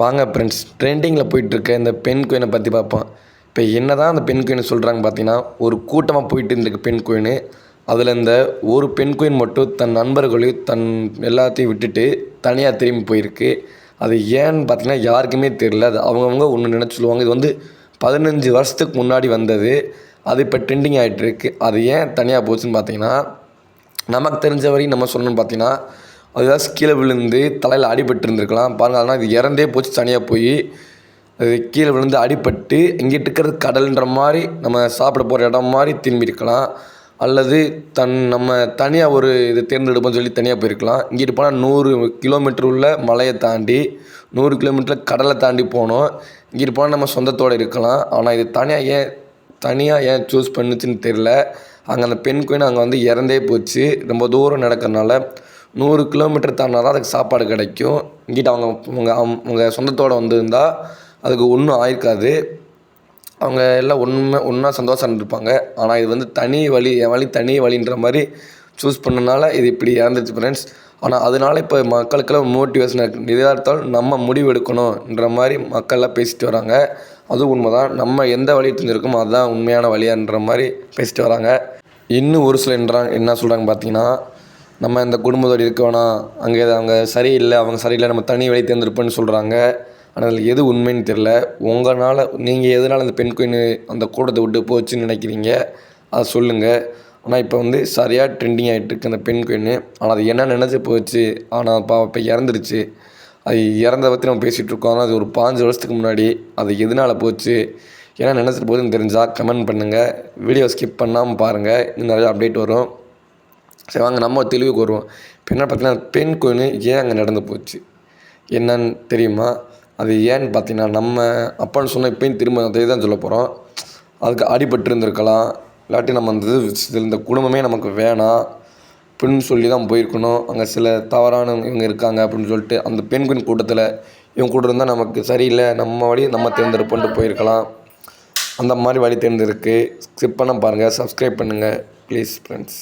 வாங்க ஃப்ரெண்ட்ஸ் ட்ரெண்டிங்கில் போயிட்டுருக்க இந்த பெண் குயினை பற்றி பார்ப்போம். இப்போ என்ன தான் அந்த பெண் குயின் சொல்கிறாங்க பார்த்தீங்கன்னா ஒரு கூட்டமாக போயிட்டு இருந்திருக்கு பெண் குயின் அதில் இந்த ஒரு பெண் குயின் மட்டும் தன் நண்பர்களையும் தன் எல்லாத்தையும் விட்டுட்டு தனியாக திரும்பி போயிருக்கு. அது ஏன்னு பார்த்தீங்கன்னா யாருக்குமே தெரியல. அது அவங்கவுங்க ஒன்று நினச்சிடுவாங்க சொல்லுவாங்க. இது வந்து பதினஞ்சு வருஷத்துக்கு முன்னாடி வந்தது. அது இப்போ ட்ரெண்டிங் ஆகிட்டு இருக்குது அது ஏன் தனியாக போச்சுன்னு பார்த்தீங்கன்னா நமக்கு தெரிஞ்ச வரையும் நம்ம சொல்லணும்னு பார்த்தீங்கன்னா அது ஏதாச்சும் கீழே விழுந்து தலையில் அடிபட்டு இருந்திருக்கலாம் பாருங்கள் அதனால் இது இறந்தே போச்சு தனியாக போய். அது கீழே விழுந்து அடிபட்டு இங்கிட்டு இருக்கிறது கடல்ன்ற மாதிரி நம்ம சாப்பிட போகிற இடம் மாதிரி திரும்பி இருக்கலாம் அல்லது தன் நம்ம தனியாக ஒரு இது தேர்ந்தெடுப்போம்னு சொல்லி தனியாக போயிருக்கலாம். இங்கிட்டு போனால் நூறு கிலோமீட்டர் உள்ள மலையை தாண்டி நூறு கிலோமீட்டர் கடலை தாண்டி போனோம். இங்கிட்டு போனால் நம்ம சொந்தத்தோடு இருக்கலாம். ஆனால் இது தனியாக ஏன் தனியாக ஏன் சூஸ் பண்ணுச்சுன்னு தெரில அங்கே அந்த பெண் குயின் அங்கே வந்து இறந்தே போச்சு. ரொம்ப தூரம் நடக்கிறனால நூறு கிலோமீட்டர் தாண்டினா தான் அதுக்கு சாப்பாடு கிடைக்கும். இங்கிட்ட அவங்க அவங்க அவங்க சொந்தத்தோடு வந்திருந்தா அதுக்கு ஒன்றும் ஆயிருக்காது. அவங்க எல்லாம் ஒன்றுமே ஒன்றா சந்தோஷம் இருப்பாங்க ஆனால் இது வந்து தனி வழி என் வழி தனி வழின்ற மாதிரி சூஸ் பண்ணனால இது இப்படி இறந்துச்சு ஃப்ரெண்ட்ஸ் ஆனால் அதனால இப்போ மக்களுக்கெல்லாம் மோட்டிவேஷன் இருக்குது எதாக இருந்தாலும் நம்ம முடிவு எடுக்கணுன்ற மாதிரி மக்கள்லாம் பேசிட்டு வராங்க. அதுவும் உண்மை தான் நம்ம எந்த வழி தெரிஞ்சிருக்கோமோ அதுதான் உண்மையான வழியான்ற மாதிரி பேசிட்டு வராங்க. இன்னும் ஒரு சில என்ன சொல்கிறாங்க பார்த்தீங்கன்னா நம்ம இந்த குடும்பத்தோடு இருக்க வேணாம். அங்கே அவங்க சரியில்லை அவங்க சரியில்லை நம்ம தனி வழி தேர்ந்தெடுப்போன்னு சொல்கிறாங்க ஆனால் அதில் எது உண்மைன்னு தெரில உங்களால் நீங்கள் எதனால் அந்த பெண் குயின் அந்த கூட்டத்தை விட்டு போச்சுன்னு நினைக்கிறீங்க? அதை சொல்லுங்கள் ஆனால் இப்போ வந்து சரியாக ட்ரெண்டிங் ஆகிட்டு இருக்கு அந்த பெண் குயின். ஆனால் அது என்ன நினச்சி போச்சு. ஆனால் பா இப்போ இறந்துருச்சு. அது இறந்த பற்றி நம்ம பேசிகிட்டு இருக்கோம். ஆனால் அது ஒரு பாஞ்சு வருஷத்துக்கு முன்னாடி அது எதனால் போச்சு? என்ன நினச்சிட்டு போகுதுன்னு தெரிஞ்சால் கமெண்ட் பண்ணுங்கள் வீடியோ ஸ்கிப் பண்ணாமல் பாருங்கள் இன்னும் நிறையா அப்டேட் வரும். சரி வாங்க நம்ம தெளிவுக்கு வருவோம். இப்போ என்ன பார்த்தீங்கன்னா பெண் குயின் ஏன் அங்கே நடந்து போச்சு? என்னன்னு தெரியுமா? அது ஏன்னு பார்த்தீங்கன்னா நம்ம அப்பான்னு சொன்னால் இப்போயும் திரும்ப அதே தான் சொல்ல போகிறோம் அதுக்கு அடிபட்டு இருந்திருக்கலாம் இல்லாட்டி நம்ம அந்த இது இந்த குடும்பமே நமக்கு வேணாம். அப்படின்னு சொல்லி தான் போயிருக்கணும். அங்கே சில தவறான இவங்க இருக்காங்க அப்படின்னு சொல்லிட்டு அந்த பெண் குயின் கூட்டத்தில் இவங்க கூட இருந்தால் நமக்கு சரியில்லை. நம்ம வழி நம்ம தேர்ந்தெடுப்போன்ட்டு போயிருக்கலாம். அந்த மாதிரி வழி தேர்ந்தெடுக்கு. ஸ்கிப் பண்ண பாருங்கள் சப்ஸ்கிரைப் பண்ணுங்கள் ப்ளீஸ் ஃப்ரெண்ட்ஸ்.